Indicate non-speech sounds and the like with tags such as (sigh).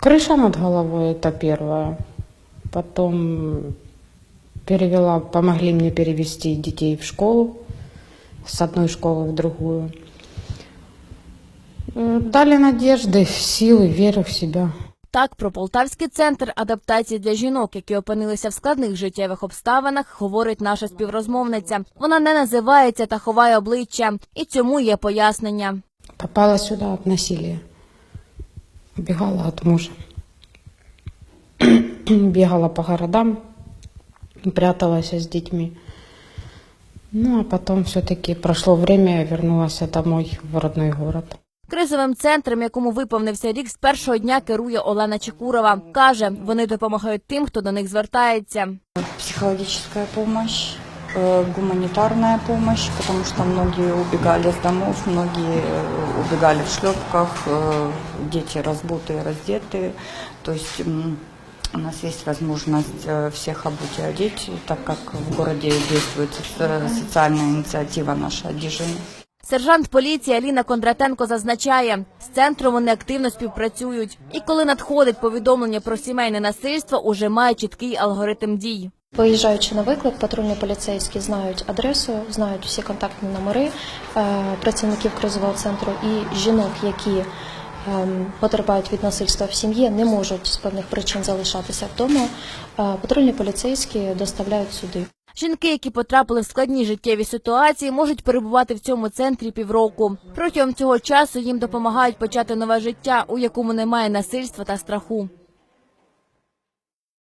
Крыша над головой это первое. Потом перевела, помогли мне перевести детей в школу с одной школы в другую. Э, Дали надежды, силы, веры в себя. Так, про Полтавський центр адаптації для жінок, які опинилися в складних життєвих обставинах, говорить наша співрозмовниця. Вона не називається та ховає обличчя, і цьому є пояснення. Попала сюда от насилия. Убегала от мужа. (clears throat) Бегала по городам, пряталась с детьми. Ну, а потом все-таки прошло время, я вернулась домой в родной город. Кризовим центром, якому виповнився рік, з першого дня керує Олена Чекурова. Каже, вони допомагають тим, хто до них звертається. психологическая помощь, э, гуманитарная помощь, потому что многие убегали с домов, многие э, убегали в шлепках, э, дети разбутые, раздетые. То есть м, у нас есть возможность э, всех обуть и одеть, так как в городе действует соци- социальная инициатива наша «Одежина». Сержант поліції Аліна Кондратенко зазначає, з центром вони активно співпрацюють. І коли надходить повідомлення про сімейне насильство, уже має чіткий алгоритм дій. Виїжджаючи на виклик, патрульні поліцейські знають адресу, знають всі контактні номери е, працівників кризового центру і жінок, які ем, потерпають від насильства в сім'ї, не можуть з певних причин залишатися вдома. Е, Патрульні поліцейські доставляють сюди. Жінки, які потрапили в складні життєві ситуації, можуть перебувати в цьому центрі півроку. Протягом цього часу їм допомагають почати нове життя, у якому немає насильства та страху.